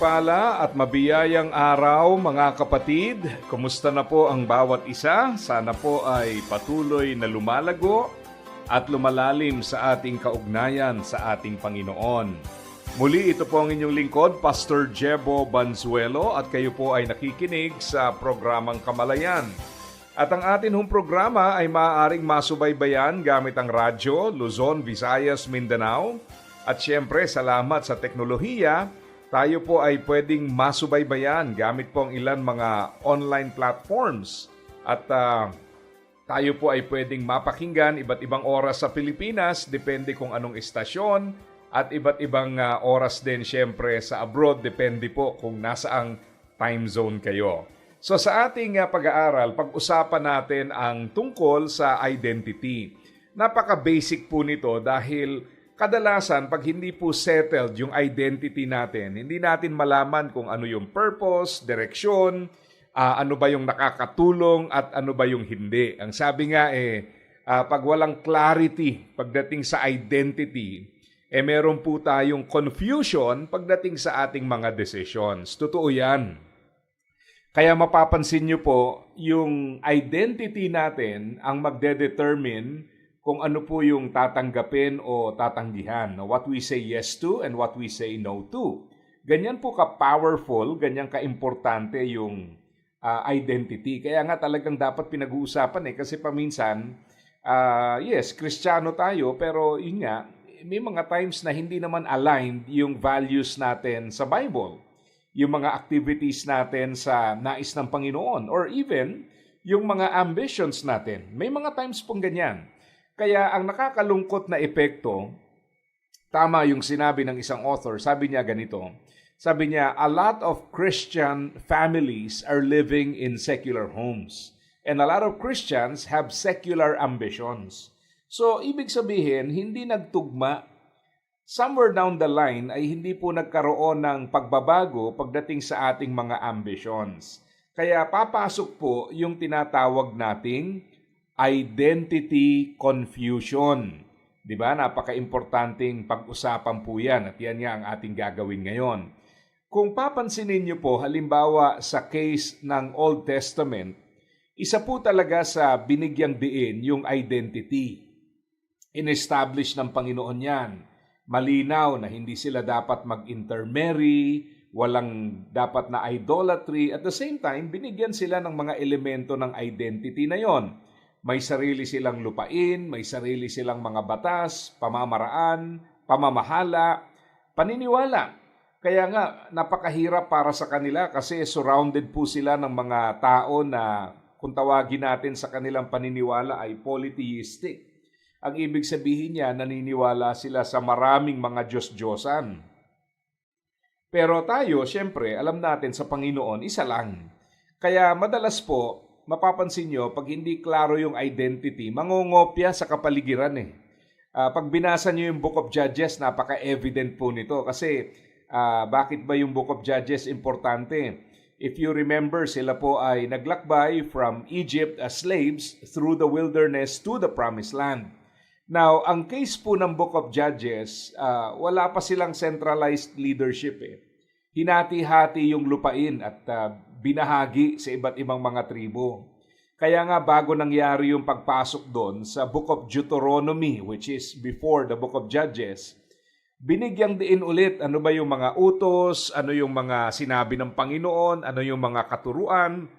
Mapagpala at mabiyayang araw mga kapatid. Kumusta na po ang bawat isa? Sana po ay patuloy na lumalago at lumalalim sa ating kaugnayan sa ating Panginoon. Muli ito po ang inyong lingkod, Pastor Jebo Banzuelo at kayo po ay nakikinig sa programang Kamalayan. At ang atin hong programa ay maaaring masubaybayan gamit ang radyo, Luzon, Visayas, Mindanao. At syempre, salamat sa teknolohiya, tayo po ay pwedeng masubaybayan gamit po ang ilan mga online platforms. At ah, tayo po ay pwedeng mapakinggan iba't ibang oras sa Pilipinas, depende kung anong istasyon, at iba't ibang ah, oras din syempre sa abroad, depende po kung nasaang time zone kayo. So sa ating ah, pag-aaral, pag-usapan natin ang tungkol sa identity. Napaka-basic po nito dahil kadalasan pag hindi po settled yung identity natin, hindi natin malaman kung ano yung purpose, direksyon, ah, ano ba yung nakakatulong at ano ba yung hindi. Ang sabi nga eh, ah, pag walang clarity pagdating sa identity, eh meron po tayong confusion pagdating sa ating mga decisions. Totoo yan. Kaya mapapansin nyo po, yung identity natin ang magde-determine kung ano po yung tatanggapin o tatanggihan. no? What we say yes to and what we say no to. Ganyan po ka-powerful, ganyan ka-importante yung ah, identity. Kaya nga talagang dapat pinag-uusapan eh. Kasi paminsan, ah, yes, kristyano tayo, pero yun nga, may mga times na hindi naman aligned yung values natin sa Bible yung mga activities natin sa nais ng Panginoon or even yung mga ambitions natin. May mga times pong ganyan. Kaya ang nakakalungkot na epekto, tama yung sinabi ng isang author, sabi niya ganito, sabi niya, a lot of Christian families are living in secular homes. And a lot of Christians have secular ambitions. So, ibig sabihin, hindi nagtugma somewhere down the line ay hindi po nagkaroon ng pagbabago pagdating sa ating mga ambitions. Kaya papasok po yung tinatawag nating identity confusion. 'Di ba? Napaka-importanting pag-usapan po 'yan at 'yan nga ang ating gagawin ngayon. Kung papansinin niyo po halimbawa sa case ng Old Testament, isa po talaga sa binigyang diin yung identity. In-establish ng Panginoon 'yan malinaw na hindi sila dapat mag-intermarry, walang dapat na idolatry. At the same time, binigyan sila ng mga elemento ng identity na yon. May sarili silang lupain, may sarili silang mga batas, pamamaraan, pamamahala, paniniwala. Kaya nga, napakahirap para sa kanila kasi surrounded po sila ng mga tao na kung tawagin natin sa kanilang paniniwala ay polytheistic. Ang ibig sabihin niya, naniniwala sila sa maraming mga Diyos-Diyosan. Pero tayo, siyempre, alam natin sa Panginoon, isa lang. Kaya madalas po, mapapansin nyo, pag hindi klaro yung identity, mangongopya sa kapaligiran eh. Ah, pag binasa nyo yung Book of Judges, napaka-evident po nito. Kasi ah, bakit ba yung Book of Judges importante? If you remember, sila po ay naglakbay from Egypt as slaves through the wilderness to the promised land. Now, ang case po ng Book of Judges, ah, wala pa silang centralized leadership eh. Hinati-hati yung lupain at ah, binahagi sa iba't ibang mga tribo. Kaya nga bago nangyari yung pagpasok doon sa Book of Deuteronomy, which is before the Book of Judges, binigyang diin ulit ano ba yung mga utos, ano yung mga sinabi ng Panginoon, ano yung mga katuruan,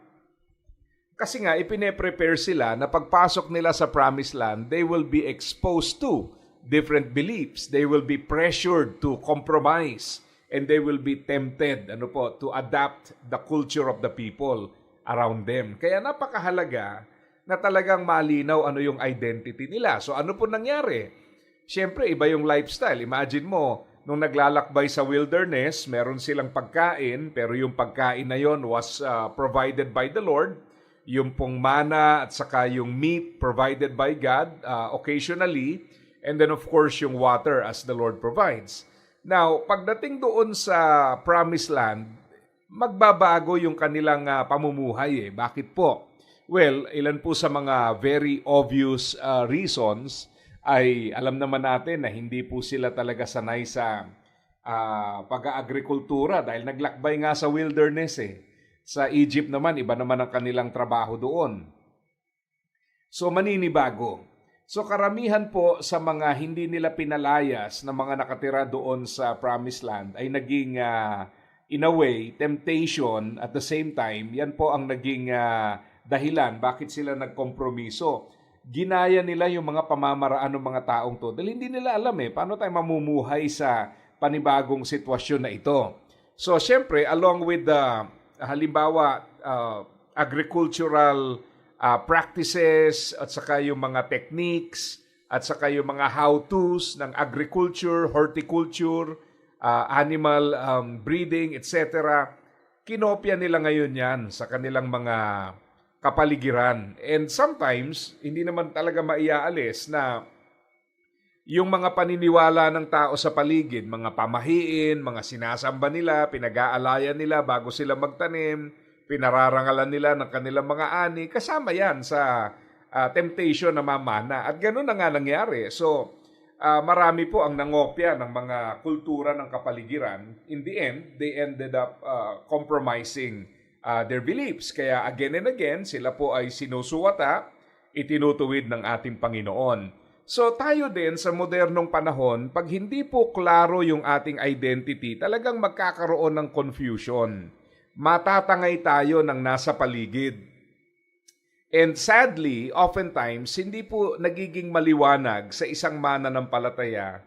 kasi nga, ipine-prepare sila na pagpasok nila sa promised land, they will be exposed to different beliefs. They will be pressured to compromise and they will be tempted ano po, to adapt the culture of the people around them. Kaya napakahalaga na talagang malinaw ano yung identity nila. So ano po nangyari? Siyempre, iba yung lifestyle. Imagine mo, nung naglalakbay sa wilderness, meron silang pagkain, pero yung pagkain na yon was uh, provided by the Lord. Yung pong mana at saka yung meat provided by God uh, occasionally. And then of course yung water as the Lord provides. Now, pagdating doon sa promised land, magbabago yung kanilang uh, pamumuhay eh. Bakit po? Well, ilan po sa mga very obvious uh, reasons ay alam naman natin na hindi po sila talaga sanay sa uh, pag-aagrikultura dahil naglakbay nga sa wilderness eh. Sa Egypt naman, iba naman ang kanilang trabaho doon. So maninibago. So karamihan po sa mga hindi nila pinalayas na mga nakatira doon sa Promised Land ay naging uh, in a way temptation at the same time yan po ang naging uh, dahilan bakit sila nagkompromiso ginaya nila yung mga pamamaraan ng mga taong to dahil hindi nila alam eh paano tayo mamumuhay sa panibagong sitwasyon na ito. So syempre along with the halimbawa uh, agricultural uh, practices at saka yung mga techniques at saka yung mga how-tos ng agriculture, horticulture, uh, animal um, breeding, etc. Kinopya nila ngayon yan sa kanilang mga kapaligiran. And sometimes, hindi naman talaga maiaalis na yung mga paniniwala ng tao sa paligid, mga pamahiin, mga sinasamba nila, pinag-aalayan nila bago sila magtanim, pinararangalan nila ng kanilang mga ani, kasama yan sa uh, temptation na mamana. At ganun na nga nangyari. So, uh, marami po ang nangopya ng mga kultura ng kapaligiran. In the end, they ended up uh, compromising uh, their beliefs. Kaya again and again, sila po ay sinusuwata, itinutuwid ng ating Panginoon. So tayo din sa modernong panahon, pag hindi po klaro yung ating identity, talagang magkakaroon ng confusion. Matatangay tayo ng nasa paligid. And sadly, oftentimes, hindi po nagiging maliwanag sa isang mananampalataya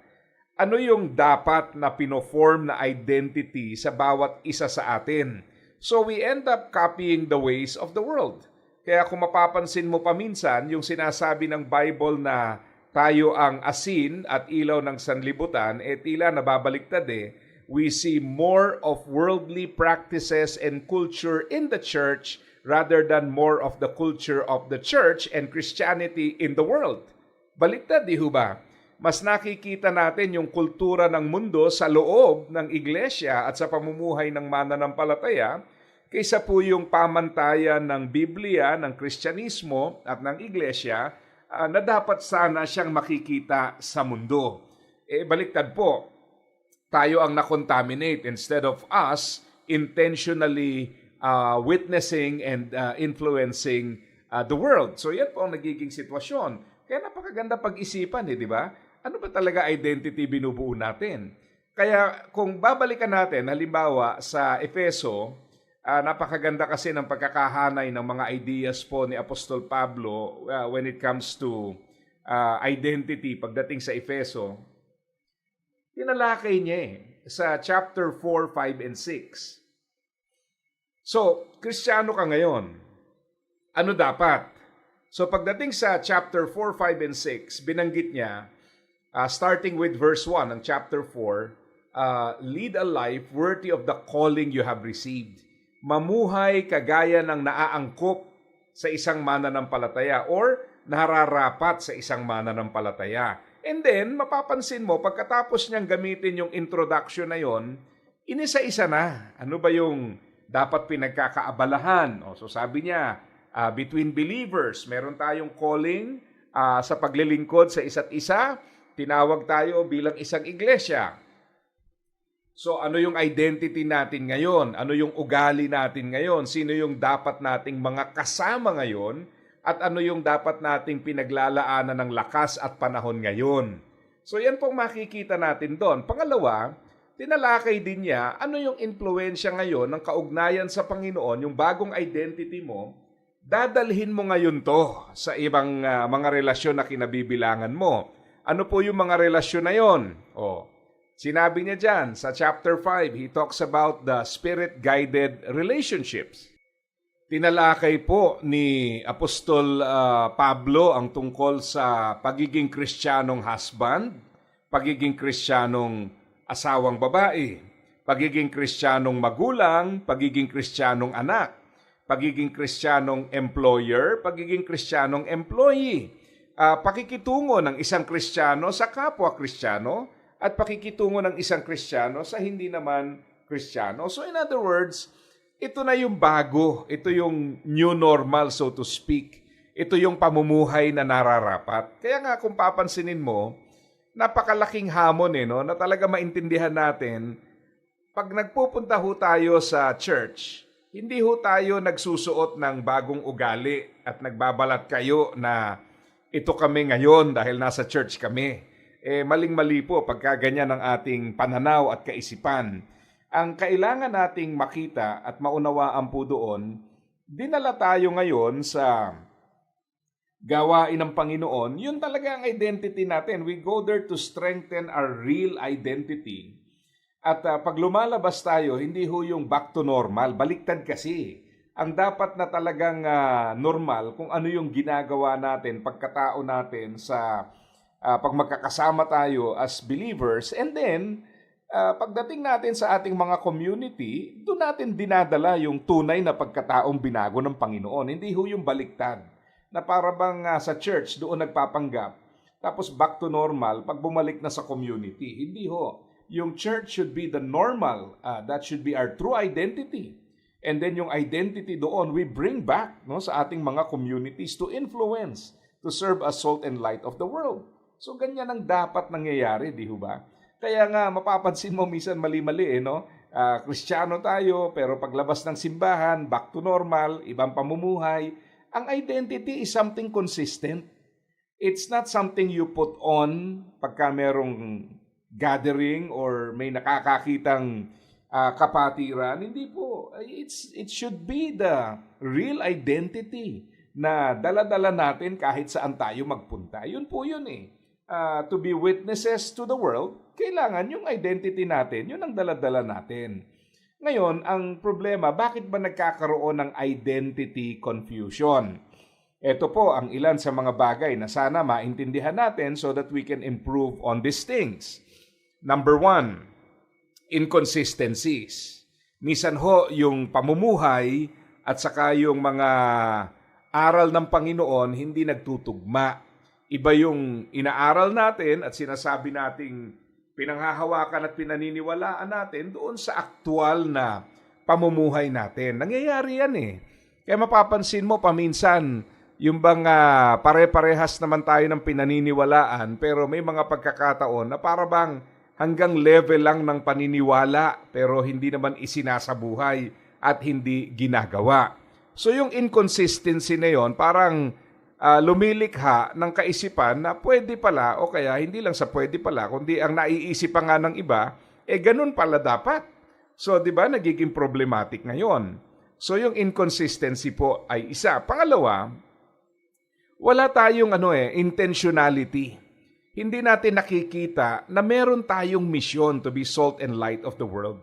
ano yung dapat na pinoform na identity sa bawat isa sa atin. So we end up copying the ways of the world. Kaya kung mapapansin mo paminsan, yung sinasabi ng Bible na tayo ang asin at ilaw ng sanlibutan, eh tila nababaliktad eh. We see more of worldly practices and culture in the church rather than more of the culture of the church and Christianity in the world. Baliktad, di ho ba? Mas nakikita natin yung kultura ng mundo sa loob ng iglesia at sa pamumuhay ng mananampalataya kaysa po yung pamantayan ng Biblia, ng Kristyanismo at ng iglesia uh, na dapat sana siyang makikita sa mundo. Eh, baliktad po, tayo ang nakontaminate instead of us intentionally uh, witnessing and uh, influencing uh, the world. So yan po ang nagiging sitwasyon. Kaya napakaganda pag-isipan eh, di ba? Ano ba talaga identity binubuo natin? Kaya kung babalikan natin, halimbawa sa Efeso, uh, napakaganda kasi ng pagkakahanay ng mga ideas po ni Apostol Pablo uh, when it comes to uh, identity pagdating sa Efeso. Tinalakay niya eh, sa chapter 4, 5, and 6. So, kristyano ka ngayon. Ano dapat? So, pagdating sa chapter 4, 5, and 6, binanggit niya, uh, starting with verse 1 ng chapter 4, uh, lead a life worthy of the calling you have received. Mamuhay kagaya ng naaangkop sa isang mananampalataya or nararapat sa isang mananampalataya. And then, mapapansin mo, pagkatapos niyang gamitin yung introduction na yon, inisa-isa na. Ano ba yung dapat pinagkakaabalahan? O, so sabi niya, uh, between believers, meron tayong calling uh, sa paglilingkod sa isa't isa. Tinawag tayo bilang isang iglesia. So ano yung identity natin ngayon? Ano yung ugali natin ngayon? Sino yung dapat nating mga kasama ngayon? At ano yung dapat nating pinaglalaanan ng lakas at panahon ngayon. So yan pong makikita natin doon. Pangalawa, tinalakay din niya ano yung impluensya ngayon ng kaugnayan sa Panginoon, yung bagong identity mo, dadalhin mo ngayon to sa ibang uh, mga relasyon na kinabibilangan mo. Ano po yung mga relasyon na yon? Oh, sinabi niya dyan sa chapter 5, he talks about the spirit-guided relationships. Tinalakay po ni Apostol uh, Pablo ang tungkol sa pagiging kristyanong husband, pagiging kristyanong asawang babae, pagiging kristyanong magulang, pagiging kristyanong anak, pagiging kristyanong employer, pagiging kristyanong employee, ah, pakikitungo ng isang kristyano sa kapwa kristyano, at pakikitungo ng isang kristyano sa hindi naman kristyano. So in other words, ito na yung bago, ito yung new normal so to speak. Ito yung pamumuhay na nararapat. Kaya nga kung papansinin mo, napakalaking hamon eh, no? na talaga maintindihan natin, pag nagpupunta ho tayo sa church, hindi ho tayo nagsusuot ng bagong ugali at nagbabalat kayo na ito kami ngayon dahil nasa church kami. Eh, maling-mali po pagka ganyan ang ating pananaw at kaisipan. Ang kailangan nating makita at maunawaan po doon, dinala tayo ngayon sa gawain ng Panginoon, yun talaga ang identity natin. We go there to strengthen our real identity. At ah, pag lumalabas tayo, hindi ho yung back to normal, baliktad kasi. Ang dapat na talagang ah, normal kung ano yung ginagawa natin, pagkatao natin sa ah, pag magkakasama tayo as believers and then ah, pagdating natin sa ating mga community, doon natin dinadala yung tunay na pagkataong binago ng Panginoon. Hindi ho yung baliktad na para bang ah, sa church doon nagpapanggap tapos back to normal pag bumalik na sa community. Hindi ho. Yung church should be the normal. ah, that should be our true identity. And then yung identity doon we bring back no sa ating mga communities to influence, to serve as salt and light of the world. So ganyan ang dapat nangyayari, di ho ba? Kaya nga mapapansin mo minsan mali-mali eh, no? Ah, Kristiyano tayo pero paglabas ng simbahan, back to normal, ibang pamumuhay. Ang identity is something consistent. It's not something you put on pagka merong gathering or may nakakakitang ah, kapatiran. Hindi po. It's, it should be the real identity na dala-dala natin kahit saan tayo magpunta. Yun po yun eh. Ah, to be witnesses to the world, kailangan yung identity natin, yun ang dala-dala natin. Ngayon, ang problema, bakit ba nagkakaroon ng identity confusion? Ito po ang ilan sa mga bagay na sana maintindihan natin so that we can improve on these things. Number one, inconsistencies. Misan ho yung pamumuhay at saka yung mga aral ng Panginoon hindi nagtutugma. Iba yung inaaral natin at sinasabi nating pinanghahawakan at pinaniniwalaan natin doon sa aktual na pamumuhay natin. Nangyayari yan eh. Kaya mapapansin mo paminsan, yung bang ah, pare-parehas naman tayo ng pinaniniwalaan pero may mga pagkakataon na para bang hanggang level lang ng paniniwala pero hindi naman isinasabuhay at hindi ginagawa. So yung inconsistency na yon parang ah, lumilikha ng kaisipan na pwede pala o kaya hindi lang sa pwede pala kundi ang naiisip pa nga ng iba eh ganun pala dapat. So 'di ba nagiging problematic ngayon. So yung inconsistency po ay isa. Pangalawa, wala tayong ano eh intentionality. Hindi natin nakikita na meron tayong misyon to be salt and light of the world.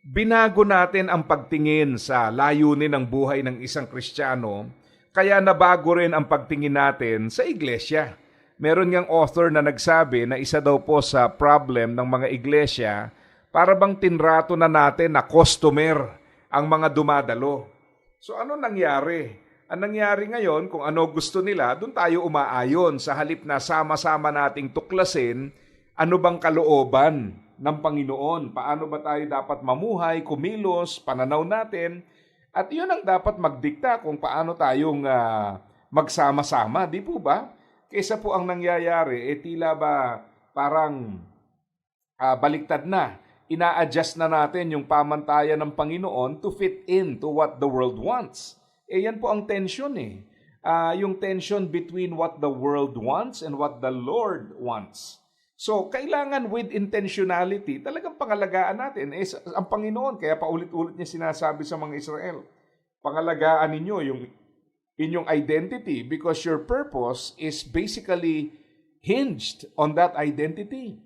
Binago natin ang pagtingin sa layunin ng buhay ng isang Kristiyano, kaya nabago rin ang pagtingin natin sa iglesia. Meron ngang author na nagsabi na isa daw po sa problem ng mga iglesia, para bang tinrato na natin na customer ang mga dumadalo. So ano nangyari? Ang nangyari ngayon, kung ano gusto nila, doon tayo umaayon sa halip na sama-sama nating tuklasin ano bang kalooban ng Panginoon, paano ba tayo dapat mamuhay, kumilos, pananaw natin, at yun ang dapat magdikta kung paano tayong ah, magsama-sama, di po ba? Kaysa po ang nangyayari, eh tila ba parang ah, baliktad na. Ina-adjust na natin yung pamantayan ng Panginoon to fit in to what the world wants. Eh yan po ang tension eh. Ah, yung tension between what the world wants and what the Lord wants. So, kailangan with intentionality, talagang pangalagaan natin. Sa- ang Panginoon, kaya paulit-ulit niya sinasabi sa mga Israel, pangalagaan ninyo yung inyong identity because your purpose is basically hinged on that identity.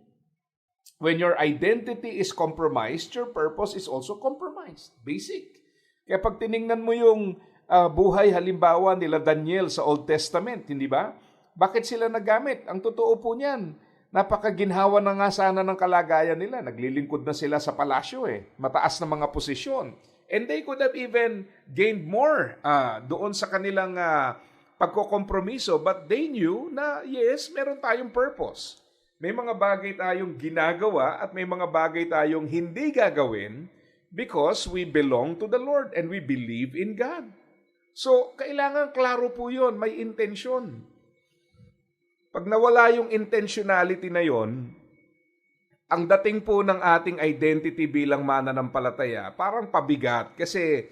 When your identity is compromised, your purpose is also compromised. Basic. Kaya pag tiningnan mo yung ah, buhay halimbawa nila Daniel sa Old Testament, hindi ba? Bakit sila nagamit? Ang totoo po niyan, Napakaginhawa na nga sana ng kalagayan nila. Naglilingkod na sila sa palasyo eh. Mataas na mga posisyon. And they could have even gained more ah, doon sa kanilang ah, pagkokompromiso. But they knew na yes, meron tayong purpose. May mga bagay tayong ginagawa at may mga bagay tayong hindi gagawin because we belong to the Lord and we believe in God. So, kailangan klaro po yun, may intensyon. Pag nawala yung intentionality na yon, ang dating po ng ating identity bilang mananampalataya, parang pabigat. Kasi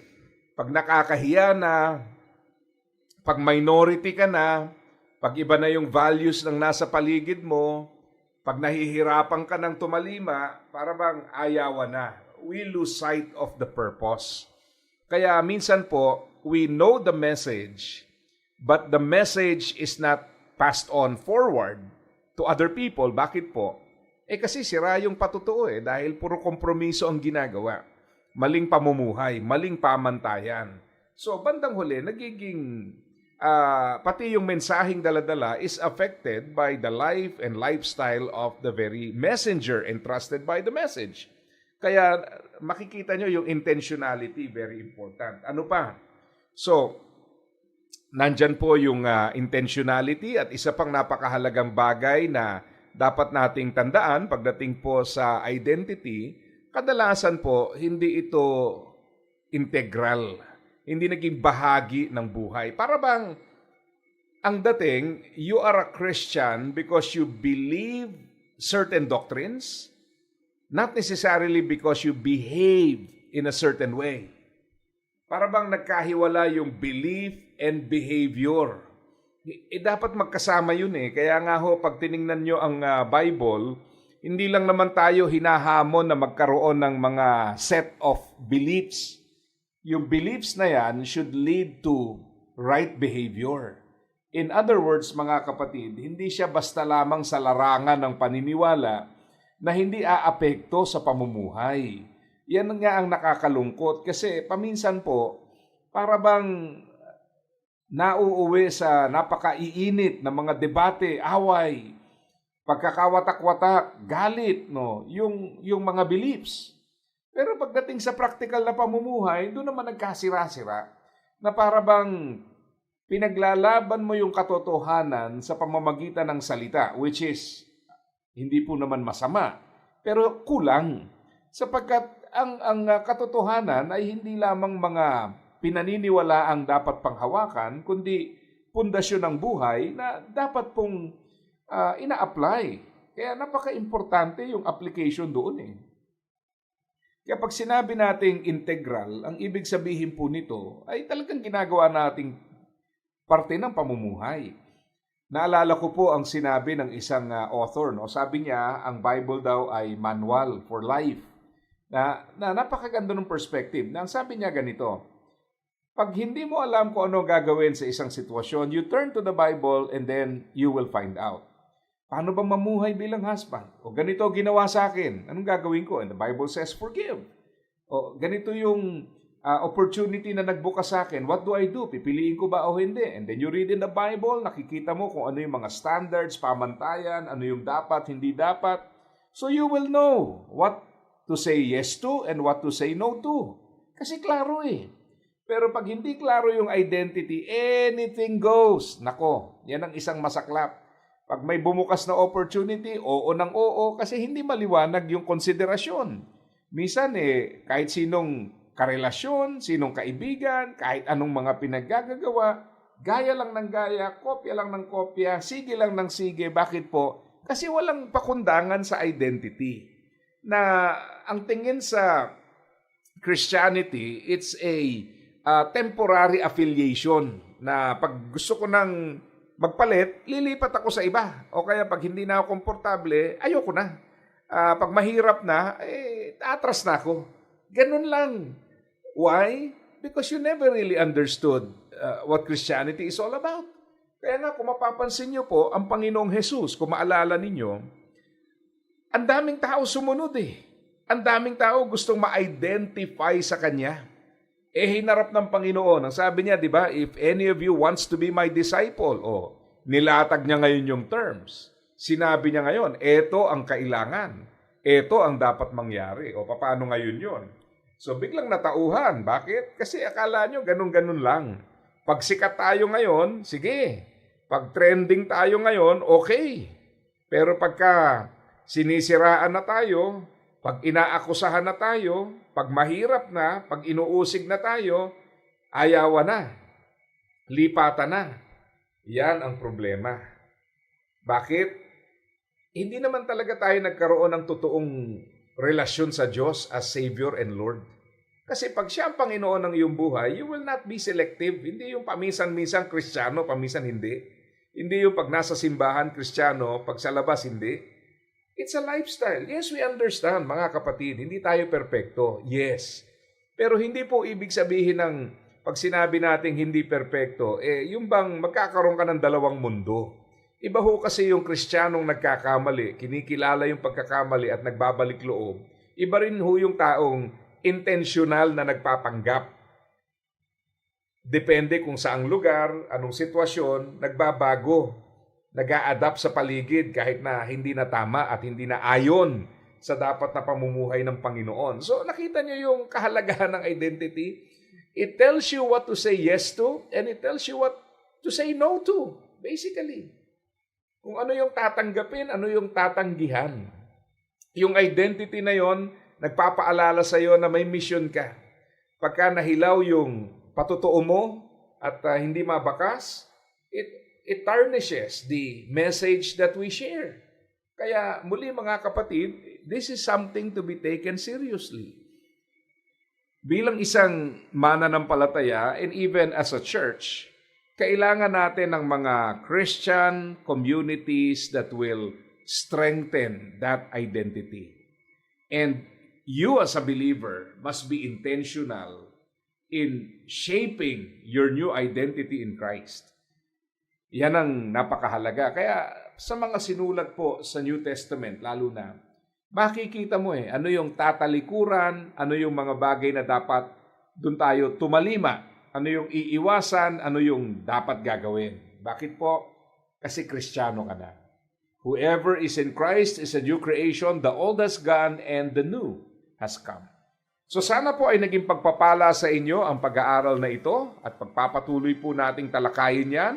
pag nakakahiya na, pag minority ka na, pag iba na yung values ng nasa paligid mo, pag nahihirapan ka ng tumalima, para bang ayawan na. We lose sight of the purpose. Kaya minsan po, we know the message, but the message is not passed on forward to other people. Bakit po? Eh kasi sira yung patutuo eh dahil puro kompromiso ang ginagawa. Maling pamumuhay, maling pamantayan. So bandang huli, nagiging ah, pati yung mensaheng daladala is affected by the life and lifestyle of the very messenger entrusted by the message. Kaya makikita nyo yung intentionality, very important. Ano pa? So, nandyan po yung ah, intentionality at isa pang napakahalagang bagay na dapat nating tandaan pagdating po sa identity, kadalasan po hindi ito integral. Hindi naging bahagi ng buhay. Para bang ang dating, you are a Christian because you believe certain doctrines, not necessarily because you behave in a certain way. Para bang nagkahiwala yung belief and behavior. Eh, dapat magkasama yun eh. Kaya nga ho, pag tiningnan nyo ang ah, Bible, hindi lang naman tayo hinahamon na magkaroon ng mga set of beliefs. Yung beliefs na yan should lead to right behavior. In other words, mga kapatid, hindi siya basta lamang sa larangan ng paniniwala na hindi aapekto sa pamumuhay. Yan nga ang nakakalungkot kasi paminsan po, para bang nauuwi sa napakaiinit na mga debate, away, pagkakawatak-watak, galit, no, yung, yung mga beliefs. Pero pagdating sa practical na pamumuhay, doon naman nagkasira-sira na para bang pinaglalaban mo yung katotohanan sa pamamagitan ng salita, which is hindi po naman masama, pero kulang. Sapagkat ang, ang uh, katotohanan ay hindi lamang mga pinaniniwala ang dapat panghawakan, kundi pundasyon ng buhay na dapat pong uh, ina-apply. Kaya napaka-importante yung application doon eh. Kaya pag sinabi nating integral, ang ibig sabihin po nito ay talagang ginagawa nating parte ng pamumuhay. Naalala ko po ang sinabi ng isang uh, author, no? Sabi niya, ang Bible daw ay manual for life. Na, na napakaganda ng perspective. Na sabi niya ganito, pag hindi mo alam kung ano gagawin sa isang sitwasyon, you turn to the Bible and then you will find out. Paano bang mamuhay bilang husband? O ganito ginawa sa akin. Anong gagawin ko? And the Bible says, forgive. O ganito yung uh, opportunity na nagbukas sa akin. What do I do? Pipiliin ko ba o hindi? And then you read in the Bible, nakikita mo kung ano yung mga standards, pamantayan, ano yung dapat, hindi dapat. So you will know what to say yes to and what to say no to. Kasi klaro eh. Pero pag hindi klaro yung identity, anything goes. Nako, yan ang isang masaklap. Pag may bumukas na opportunity, oo ng oo kasi hindi maliwanag yung konsiderasyon. Minsan eh, kahit sinong karelasyon, sinong kaibigan, kahit anong mga pinaggagawa, gaya lang ng gaya, kopya lang ng kopya, sige lang ng sige. Bakit po? Kasi walang pakundangan sa identity. Na ang tingin sa Christianity, it's a uh, temporary affiliation na pag gusto ko nang magpalit, lilipat ako sa iba. O kaya pag hindi na ako komportable, ayoko na. Uh, pag mahirap na, eh, atras na ako. Ganun lang. Why? Because you never really understood uh, what Christianity is all about. Kaya nga, kung mapapansin niyo po, ang Panginoong Jesus, kung maalala ninyo, ang daming tao sumunod eh. Ang daming tao gustong ma-identify sa Kanya. Eh, hinarap ng Panginoon. Ang sabi niya, di ba, if any of you wants to be my disciple, o oh, nilatag niya ngayon yung terms. Sinabi niya ngayon, eto ang kailangan. Eto ang dapat mangyari. O paano ngayon yon? So biglang natauhan. Bakit? Kasi akala nyo ganun-ganun lang. Pag sikat tayo ngayon, sige. Pag trending tayo ngayon, okay. Pero pagka sinisiraan na tayo, pag inaakusahan na tayo, pag mahirap na, pag inuusig na tayo, ayawan na. Lipatan na. Yan ang problema. Bakit? Hindi naman talaga tayo nagkaroon ng totoong relasyon sa Diyos as Savior and Lord. Kasi pag siya ang Panginoon ng iyong buhay, you will not be selective. Hindi yung paminsan-minsan Kristiyano, paminsan hindi. Hindi yung pag nasa simbahan Kristiyano, pag sa labas hindi. It's a lifestyle. Yes, we understand, mga kapatid. Hindi tayo perpekto. Yes. Pero hindi po ibig sabihin ng pag sinabi nating hindi perpekto, eh, yung bang magkakaroon ka ng dalawang mundo. Iba ho kasi yung kristyanong nagkakamali, kinikilala yung pagkakamali at nagbabalik loob. Iba rin ho yung taong intentional na nagpapanggap. Depende kung saang lugar, anong sitwasyon, nagbabago. Nag adapt sa paligid kahit na hindi na tama at hindi na ayon sa dapat na pamumuhay ng Panginoon. So nakita niyo yung kahalagahan ng identity. It tells you what to say yes to and it tells you what to say no to, basically. Kung ano yung tatanggapin, ano yung tatanggihan. Yung identity na yon, nagpapaalala sa iyo na may mission ka. Pagka nahilaw yung patutuo mo at uh, hindi mabakas, it, it tarnishes the message that we share. Kaya muli mga kapatid, this is something to be taken seriously. Bilang isang mananampalataya and even as a church, kailangan natin ng mga Christian communities that will strengthen that identity. And you as a believer must be intentional in shaping your new identity in Christ. Yan ang napakahalaga. Kaya sa mga sinulat po sa New Testament, lalo na, makikita mo eh, ano yung tatalikuran, ano yung mga bagay na dapat doon tayo tumalima, ano yung iiwasan, ano yung dapat gagawin. Bakit po? Kasi kristyano ka na. Whoever is in Christ is a new creation, the old has gone and the new has come. So sana po ay naging pagpapala sa inyo ang pag-aaral na ito at pagpapatuloy po nating talakayin yan.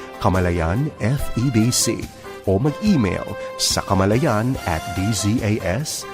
Kamalayan FEBC o mag-email sa kamalayan at dzas.febc.ph.